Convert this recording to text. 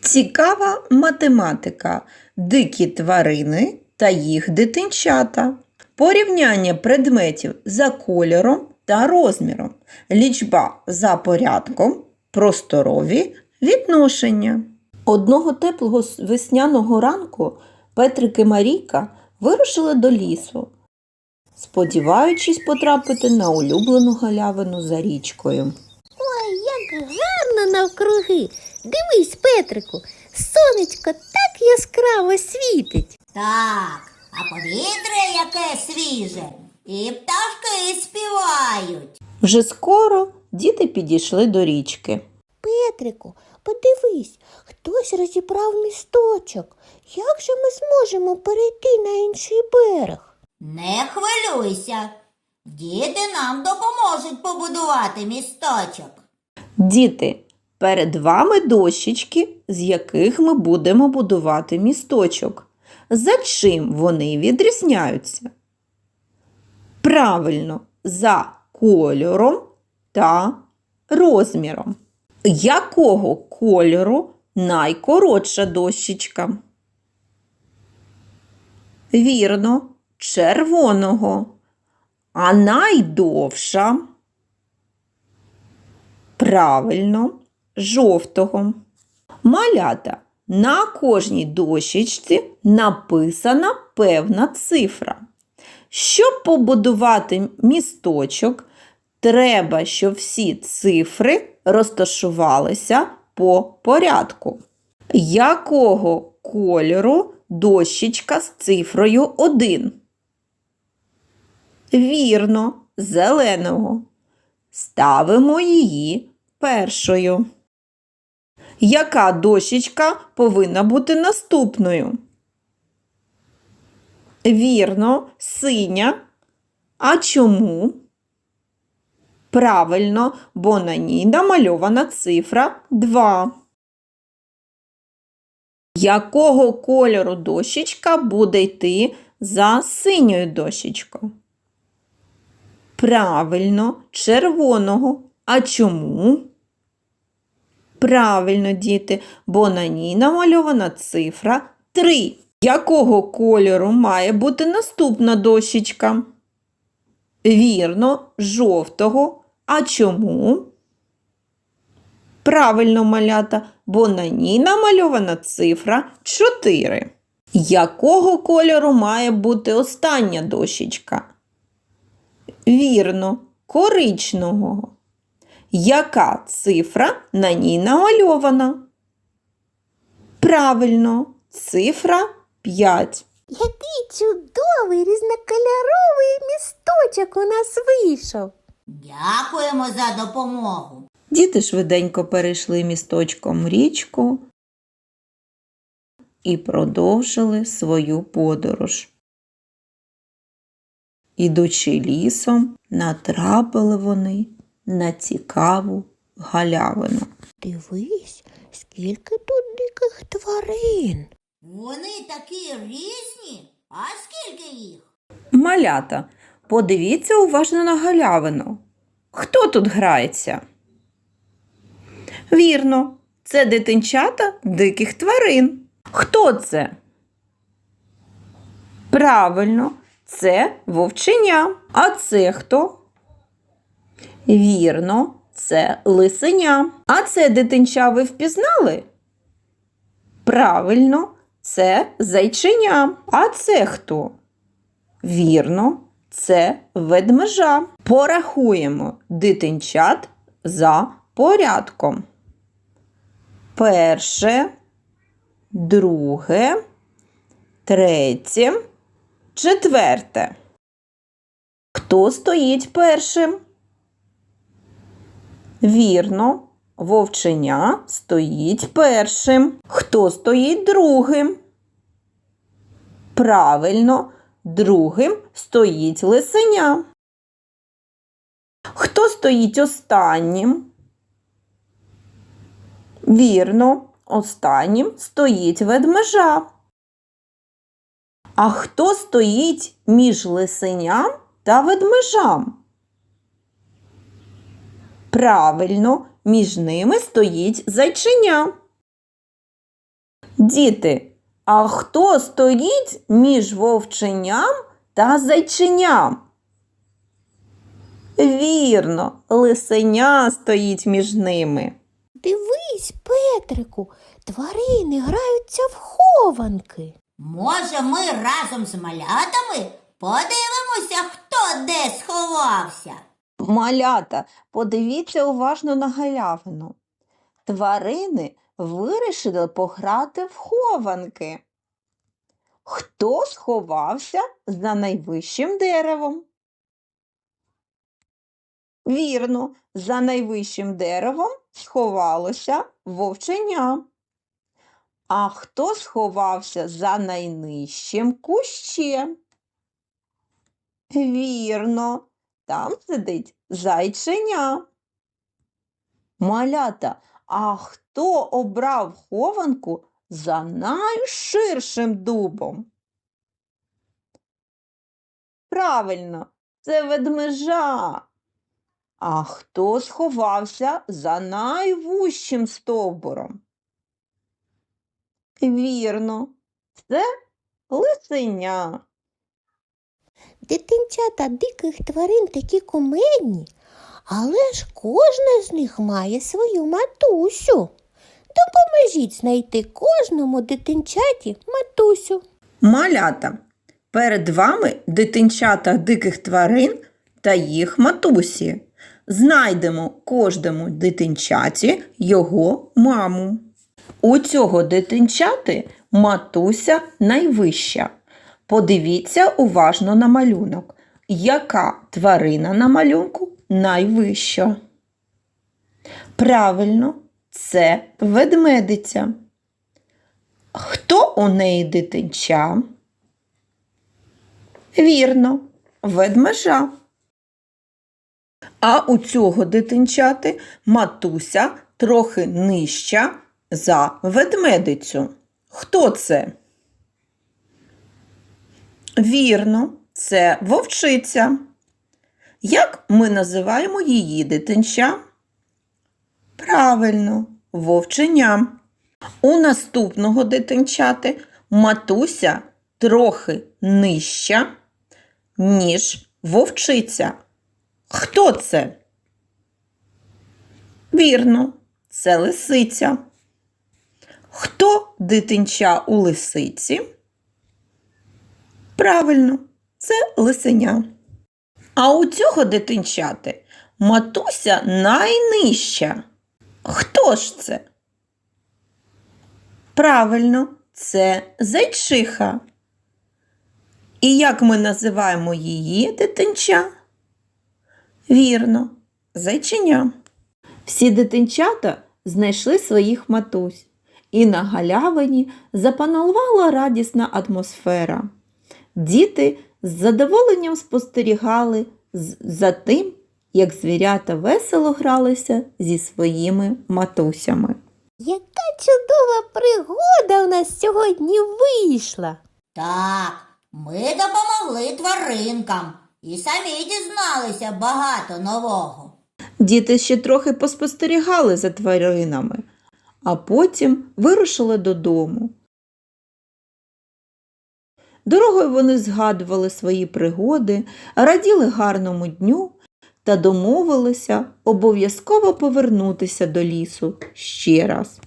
Цікава математика. Дикі тварини та їх дитинчата. Порівняння предметів за кольором та розміром. Лічба за порядком. Просторові відношення. Одного теплого весняного ранку Петрик і Марійка вирушили до лісу, сподіваючись потрапити на улюблену галявину за річкою. Ой, як гарно навкруги. Дивись, Петрику, сонечко так яскраво світить. Так, а повітря яке свіже, і пташки співають. Вже скоро діти підійшли до річки. Петрику, подивись, хтось розібрав місточок. Як же ми зможемо перейти на інший берег? Не хвилюйся. Діти нам допоможуть побудувати місточок. Діти, перед вами дощечки, з яких ми будемо будувати місточок. За чим вони відрізняються? Правильно, за кольором та розміром. Якого кольору найкоротша дощечка? Вірно, червоного. А найдовша Правильно, жовтого. Малята. На кожній дощечці написана певна цифра. Щоб побудувати місточок, треба, щоб всі цифри розташувалися по порядку. Якого кольору дощечка з цифрою 1? Вірно, зеленого. Ставимо її першою. Яка дощечка повинна бути наступною? Вірно, синя. А чому? Правильно, бо на ній намальована цифра 2. Якого кольору дощечка буде йти за синьою дощечкою? Правильно, червоного. А чому? Правильно, діти, бо на ній намальована цифра 3. Якого кольору має бути наступна дощечка? Вірно, жовтого. А чому? Правильно, малята, бо на ній намальована цифра 4. Якого кольору має бути остання дощечка? Вірно, коричневого. Яка цифра на ній намальована? Правильно, цифра 5. Який чудовий різнокольоровий місточок у нас вийшов. Дякуємо за допомогу. Діти швиденько перейшли місточком річку і продовжили свою подорож. Ідучи лісом, натрапили вони на цікаву галявину. Дивись, скільки тут диких тварин. Вони такі різні. А скільки їх? Малята, подивіться уважно на галявину. Хто тут грається? Вірно, це дитинчата диких тварин. Хто це? Правильно, це вовченя. А це хто? Вірно, це лисеня. А це дитинча ви впізнали? Правильно, це зайченя. А це хто? Вірно, це ведмежа. Порахуємо дитинчат за порядком. Перше, друге, третє, четверте. Хто стоїть першим? Вірно, вовченя стоїть першим. Хто стоїть другим? Правильно, другим стоїть лисеня. Хто стоїть останнім? Вірно, останнім стоїть ведмежа. А хто стоїть між лисеням та ведмежам? Правильно, між ними стоїть зайченя. Діти, а хто стоїть між вовченням та зайченям? Вірно, лисеня стоїть між ними. Дивись, Петрику, тварини граються в хованки. Може, ми разом з малятами подивимося, хто де сховався. Малята, подивіться уважно на галявину. Тварини вирішили пограти в хованки. Хто сховався за найвищим деревом? Вірно, за найвищим деревом сховалося вовченя. А хто сховався за найнижчим кущем? Вірно, там сидить зайченя. Малята, а хто обрав хованку за найширшим дубом? Правильно, це ведмежа. А хто сховався за найвущим стовбуром? Вірно, це лисеня. Дитинчата диких тварин такі кумедні, але ж кожна з них має свою матусю. Допоможіть знайти кожному дитинчаті матусю. Малята, перед вами дитинчата диких тварин та їх матусі. Знайдемо кожному дитинчаті його маму. У цього дитинчати матуся найвища. Подивіться уважно на малюнок. Яка тварина на малюнку найвища? Правильно, це ведмедиця. Хто у неї дитинча? Вірно, ведмежа. А у цього дитинчати матуся трохи нижча за ведмедицю. Хто це? Вірно, це вовчиця. Як ми називаємо її дитинча? Правильно, вовченя. У наступного дитинчати матуся трохи нижча, ніж вовчиця. Хто це? Вірно, це лисиця. Хто дитинча у лисиці? Правильно, це лисеня. А у цього дитинчати матуся найнижча. Хто ж це? Правильно, це зайчиха. І як ми називаємо її дитинча? Вірно, зайченя. Всі дитинчата знайшли своїх матусь, і на галявині запанувала радісна атмосфера. Діти з задоволенням спостерігали за тим, як звірята весело гралися зі своїми матусями. Яка чудова пригода у нас сьогодні вийшла. Так, ми допомогли тваринкам і самі дізналися багато нового. Діти ще трохи поспостерігали за тваринами, а потім вирушили додому. Дорогою вони згадували свої пригоди, раділи гарному дню та домовилися обов'язково повернутися до лісу ще раз.